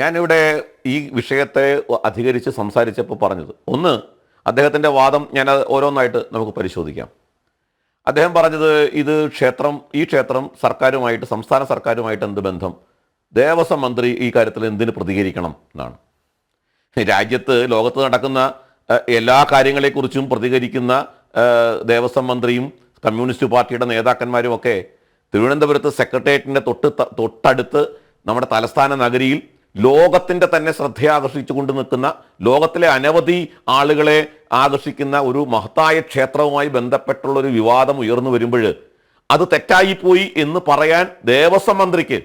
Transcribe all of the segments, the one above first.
ഞാനിവിടെ ഈ വിഷയത്തെ അധികരിച്ച് സംസാരിച്ചപ്പോൾ പറഞ്ഞത്. ഒന്ന് അദ്ദേഹത്തിന്റെ വാദം ഞാൻ ഓരോന്നായിട്ട് നമുക്ക് പരിശോധിക്കാം. അദ്ദേഹം പറഞ്ഞത് ഇത് ക്ഷേത്രം ഈ ക്ഷേത്രം സർക്കാരുമായിട്ട് സംസ്ഥാന സർക്കാരുമായിട്ട് എന്ത് ബന്ധം? ദേവസ്വം മന്ത്രി ഈ കാര്യത്തിൽ എന്തിന് പ്രതികരിക്കണം എന്നാണ്. രാജ്യത്ത് ലോകത്ത് നടക്കുന്ന എല്ലാ കാര്യങ്ങളെക്കുറിച്ചും പ്രതികരിക്കുന്ന ദേവസ്വം മന്ത്രിയും കമ്മ്യൂണിസ്റ്റ് പാർട്ടിയുടെ നേതാക്കന്മാരും ഒക്കെ തിരുവനന്തപുരത്ത് സെക്രട്ടേറിയറ്റിന്റെ തൊട്ട് തൊട്ടടുത്ത് നമ്മുടെ തലസ്ഥാന നഗരിയിൽ ലോകത്തിന്റെ തന്നെ ശ്രദ്ധയെ ആകർഷിച്ചുകൊണ്ട് നിൽക്കുന്ന ലോകത്തിലെ അനവധി ആളുകളെ ആകർഷിക്കുന്ന ഒരു മഹത്തായ ക്ഷേത്രവുമായി ബന്ധപ്പെട്ടുള്ള ഒരു വിവാദം ഉയർന്നു വരുമ്പോൾ അത് തെറ്റായിപ്പോയി എന്ന് പറയാൻ ദേവസ്വം മന്ത്രിക്ക്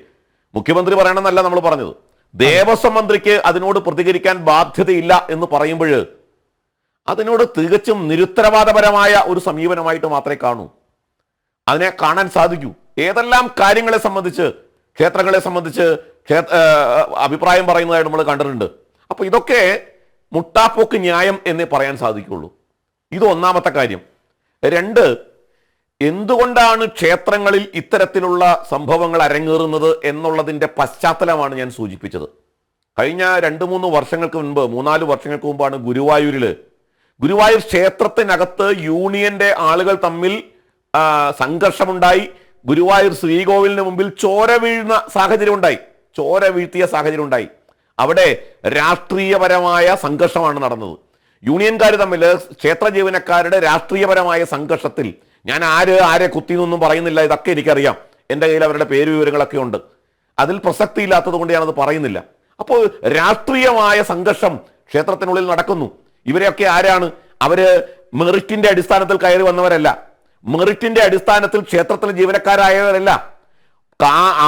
മുഖ്യമന്ത്രി പറയണമെന്നല്ല നമ്മൾ പറഞ്ഞത് ദേവസ്വം മന്ത്രിക്ക് അതിനോട് പ്രതികരിക്കാൻ ബാധ്യതയില്ല എന്ന് പറയുമ്പോൾ അതിനോട് തികച്ചും നിരുത്തരവാദപരമായ ഒരു സമീപനമായിട്ട് മാത്രമേ കാണൂ. അതിനെ കാണാൻ സാധിക്കൂ. ഏതെല്ലാം കാര്യങ്ങളെ സംബന്ധിച്ച് ക്ഷേത്രങ്ങളെ സംബന്ധിച്ച് അഭിപ്രായം പറയുന്നതായിട്ട് നമ്മൾ കണ്ടിട്ടുണ്ട്. അപ്പോൾ ഇതൊക്കെ മുട്ടാപ്പോക്ക് ന്യായം എന്നേ പറയാൻ സാധിക്കുള്ളൂ. ഇത് ഒന്നാമത്തെ കാര്യം. രണ്ട് എന്തുകൊണ്ടാണ് ക്ഷേത്രങ്ങളിൽ ഇത്തരത്തിലുള്ള സംഭവങ്ങൾ അരങ്ങേറുന്നത് എന്നുള്ളതിന്റെ പശ്ചാത്തലമാണ് ഞാൻ സൂചിപ്പിച്ചത്. കഴിഞ്ഞ രണ്ട് മൂന്ന് വർഷങ്ങൾക്ക് മുൻപ് മൂന്നാൽ വർഷങ്ങൾക്ക് മുമ്പാണ് ഗുരുവായൂരിൽ ഗുരുവായൂർ ക്ഷേത്രത്തിനകത്ത് യൂണിയന്റെ ആളുകൾ തമ്മിൽ സംഘർഷമുണ്ടായി. ഗുരുവായൂർ ശ്രീകോവിലിന് മുമ്പിൽ ചോര വീഴുന്ന സാഹചര്യം ഉണ്ടായി. ചോര വീഴ്ത്തിയ സാഹചര്യം ഉണ്ടായി. അവിടെ രാഷ്ട്രീയപരമായ സംഘർഷമാണ് നടന്നത്. യൂണിയൻകാർ തമ്മിൽ ക്ഷേത്ര ജീവനക്കാരുടെ രാഷ്ട്രീയപരമായ സംഘർഷത്തിൽ ഞാൻ ആര് ആരെ കുത്തി എന്നൊന്നും പറയുന്നില്ല ഇതൊക്കെ എനിക്കറിയാം. എന്റെ കയ്യിൽ അവരുടെ പേര് വിവരങ്ങളൊക്കെ ഉണ്ട്. അതിൽ പ്രസക്തി ഇല്ലാത്തത് കൊണ്ട് ഞാനത് പറയുന്നില്ല. അപ്പോൾ രാഷ്ട്രീയമായ സംഘർഷം ക്ഷേത്രത്തിനുള്ളിൽ നടക്കുന്നു. ഇവരെയൊക്കെ ആരാണ്? അവർ മെറിറ്റിന്റെ അടിസ്ഥാനത്തിൽ കയറി വന്നവരല്ല. മെറിറ്റിന്റെ അടിസ്ഥാനത്തിൽ ക്ഷേത്രത്തിലെ ജീവനക്കാരായവരല്ല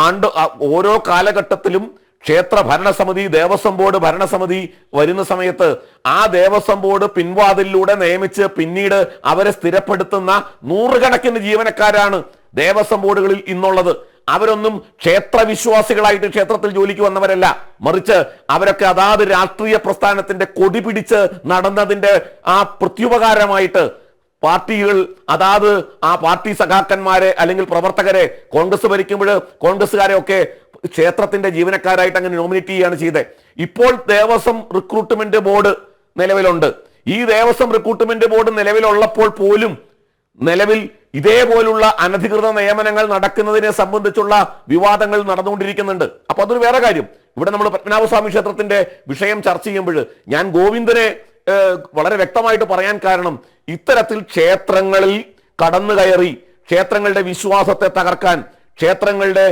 ആണ്ട് ഓരോ കാലഘട്ടത്തിലും ക്ഷേത്ര ഭരണസമിതി ദേവസ്വം ബോർഡ് ഭരണസമിതി വരുന്ന സമയത്ത് ആ ദേവസ്വം ബോർഡ് പിൻവാതിലൂടെ നിയമിച്ച് പിന്നീട് അവരെ സ്ഥിരപ്പെടുത്തുന്ന നൂറുകണക്കിന് ജീവനക്കാരാണ് ദേവസ്വം ബോർഡുകളിൽ ഇന്നുള്ളത്. അവരൊന്നും ക്ഷേത്ര വിശ്വാസികളായിട്ട് ക്ഷേത്രത്തിൽ ജോലിക്ക് വന്നവരല്ല. മറിച്ച് അവരൊക്കെ അതാത് രാഷ്ട്രീയ പ്രസ്ഥാനത്തിന്റെ കൊടി പിടിച്ച് നടന്നതിന്റെ ആ പ്രത്യുപകാരമായിട്ട് പാർട്ടികൾ അതാത് ആ പാർട്ടി സഖാക്കന്മാരെ അല്ലെങ്കിൽ പ്രവർത്തകരെ കോൺഗ്രസ് ഭരിക്കുമ്പോൾ കോൺഗ്രസ്സുകാരെ ഒക്കെ ക്ഷേത്രത്തിന്റെ ജീവനക്കാരായിട്ട് അങ്ങനെ നോമിനേറ്റ് ചെയ്യുകയാണ് ചെയ്തത്. ഇപ്പോൾ ദേവസ്വം റിക്രൂട്ട്മെന്റ് ബോർഡ് നിലവിലുണ്ട്. ഈ ദേവസ്വം റിക്രൂട്ട്മെന്റ് ബോർഡ് നിലവിലുള്ളപ്പോൾ പോലും നിലവിൽ ഇതേപോലുള്ള അനധികൃത നിയമനങ്ങൾ നടക്കുന്നതിനെ സംബന്ധിച്ചുള്ള വിവാദങ്ങൾ നടന്നുകൊണ്ടിരിക്കുന്നുണ്ട്. അപ്പൊ അതൊരു വേറെ കാര്യം. ഇവിടെ നമ്മൾ പത്മനാഭസ്വാമി ക്ഷേത്രത്തിന്റെ വിഷയം ചർച്ച ചെയ്യുമ്പോൾ ഞാൻ ഗോവിന്ദനെ വളരെ വ്യക്തമായിട്ട് പറയാൻ കാരണം ഇത്തരത്തിൽ ക്ഷേത്രങ്ങളിൽ കടന്നു കയറി ക്ഷേത്രങ്ങളുടെ വിശ്വാസത്തെ തകർക്കാൻ ക്ഷേത്രങ്ങളുടെ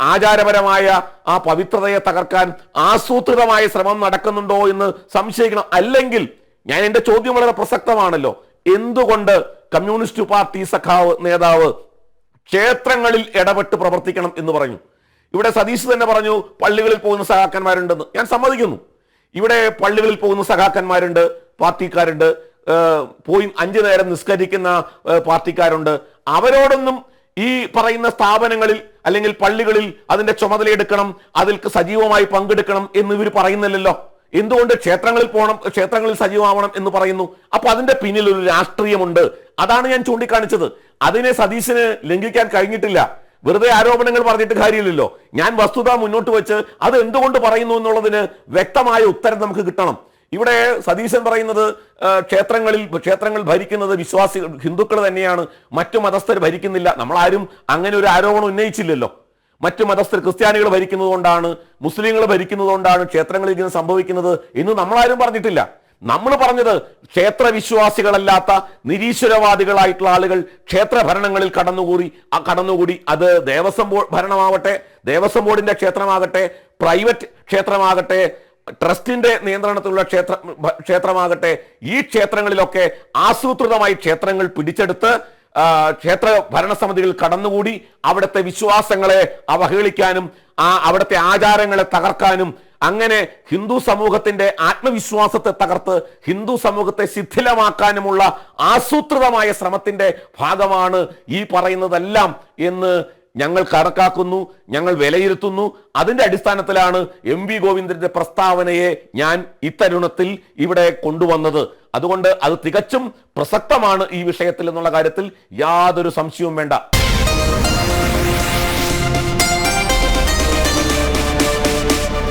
ആചാരപരമായ ആ പവിത്രതയെ തകർക്കാൻ ആസൂത്രിതമായ ശ്രമം നടക്കുന്നുണ്ടോ എന്ന് സംശയിക്കണം. അല്ലെങ്കിൽ ഞാൻ എന്റെ ചോദ്യം വളരെ പ്രസക്തമാണല്ലോ. എന്തുകൊണ്ട് കമ്മ്യൂണിസ്റ്റ് പാർട്ടി സഖാവ് നേതാവ് ക്ഷേത്രങ്ങളിൽ ഇടപെട്ട് പ്രവർത്തിക്കണം എന്ന് പറഞ്ഞു? ഇവിടെ സതീഷ് തന്നെ പറഞ്ഞു പള്ളികളിൽ പോകുന്ന സഹാക്കന്മാരുണ്ടെന്ന് ഞാൻ സമ്മതിക്കുന്നു. ഇവിടെ പള്ളികളിൽ പോകുന്ന സഖാക്കന്മാരുണ്ട്. പാർട്ടിക്കാരുണ്ട്. പോയി അഞ്ചു നേരം നിസ്കരിക്കുന്ന പാർട്ടിക്കാരുണ്ട്. അവരോടൊന്നും ഈ പറയുന്ന സ്ഥാപനങ്ങളിൽ അല്ലെങ്കിൽ പള്ളികളിൽ അതിന്റെ ചുമതലയെടുക്കണം അതിൽ സജീവമായി പങ്കെടുക്കണം എന്ന് ഇവർ പറയുന്നില്ലല്ലോ. എന്തുകൊണ്ട് ക്ഷേത്രങ്ങളിൽ പോകണം ക്ഷേത്രങ്ങളിൽ സജീവമാവണം എന്ന് പറയുന്നു? അപ്പൊ അതിന്റെ പിന്നിൽ ഒരു രാഷ്ട്രീയമുണ്ട്. അതാണ് ഞാൻ ചൂണ്ടിക്കാണിച്ചത്. അതിനെ സതീശന് ലംഘിക്കാൻ കഴിഞ്ഞിട്ടില്ല. വെറുതെ ആരോപണങ്ങൾ പറഞ്ഞിട്ട് കാര്യമില്ലല്ലോ. ഞാൻ വസ്തുത മുന്നോട്ട് വെച്ച് അത് എന്തുകൊണ്ട് പറയുന്നു എന്നുള്ളതിന് വ്യക്തമായ ഉത്തരം നമുക്ക് കിട്ടണം. ഇവിടെ സതീശൻ പറയുന്നത് ക്ഷേത്രങ്ങളിൽ ക്ഷേത്രങ്ങൾ ഭരിക്കുന്നത് വിശ്വാസികൾ ഹിന്ദുക്കൾ തന്നെയാണ്. മറ്റു മതസ്ഥർ ഭരിക്കുന്നില്ല. നമ്മളാരും അങ്ങനെ ഒരു ആരോപണം ഉന്നയിച്ചില്ലല്ലോ. മറ്റു മതസ്ഥർ ക്രിസ്ത്യാനികൾ ഭരിക്കുന്നത് കൊണ്ടാണ് മുസ്ലിങ്ങൾ ഭരിക്കുന്നത് കൊണ്ടാണ് ക്ഷേത്രങ്ങളിൽ ഇങ്ങനെ സംഭവിക്കുന്നത് എന്ന് നമ്മളാരും പറഞ്ഞിട്ടില്ല. നമ്മൾ പറഞ്ഞത് ക്ഷേത്ര വിശ്വാസികളല്ലാത്ത നിരീശ്വരവാദികളായിട്ടുള്ള ആളുകൾ ക്ഷേത്ര ഭരണങ്ങളിൽ കടന്നുകൂടി ആ കടന്നുകൂടി. അത് ദേവസ്വം ബോർഡ് ഭരണമാവട്ടെ ദേവസ്വം ബോർഡിന്റെ ക്ഷേത്രമാകട്ടെ പ്രൈവറ്റ് ക്ഷേത്രമാകട്ടെ ട്രസ്റ്റിന്റെ നിയന്ത്രണത്തിലുള്ള ക്ഷേത്ര ക്ഷേത്രമാകട്ടെ ഈ ക്ഷേത്രങ്ങളിലൊക്കെ ആസൂത്രിതമായി ക്ഷേത്രങ്ങൾ പിടിച്ചെടുത്ത് ക്ഷേത്ര ഭരണസമിതികൾ കടന്നുകൂടി അവിടുത്തെ വിശ്വാസങ്ങളെ അവഹേളിക്കാനും ആ അവിടുത്തെ ആചാരങ്ങളെ തകർക്കാനും അങ്ങനെ ഹിന്ദു സമൂഹത്തിന്റെ ആത്മവിശ്വാസത്തെ തകർത്ത് ഹിന്ദു സമൂഹത്തെ ശിഥിലമാക്കാനുമുള്ള ആസൂത്രിതമായ ശ്രമത്തിന്റെ ഭാഗമാണ് ഈ പറയുന്നതെല്ലാം എന്ന് ഞങ്ങൾ കണക്കാക്കുന്നു ഞങ്ങൾ വിലയിരുത്തുന്നു. അതിന്റെ അടിസ്ഥാനത്തിലാണ് എം വി ഗോവിന്ദന്റെ പ്രസ്താവനയെ ഞാൻ ഇത്തരുണത്തിൽ ഇവിടെ കൊണ്ടുവന്നത്. അതുകൊണ്ട് അത് തികച്ചും പ്രസക്തമാണ് ഈ വിഷയത്തിൽ എന്നുള്ള കാര്യത്തിൽ യാതൊരു സംശയവും വേണ്ട.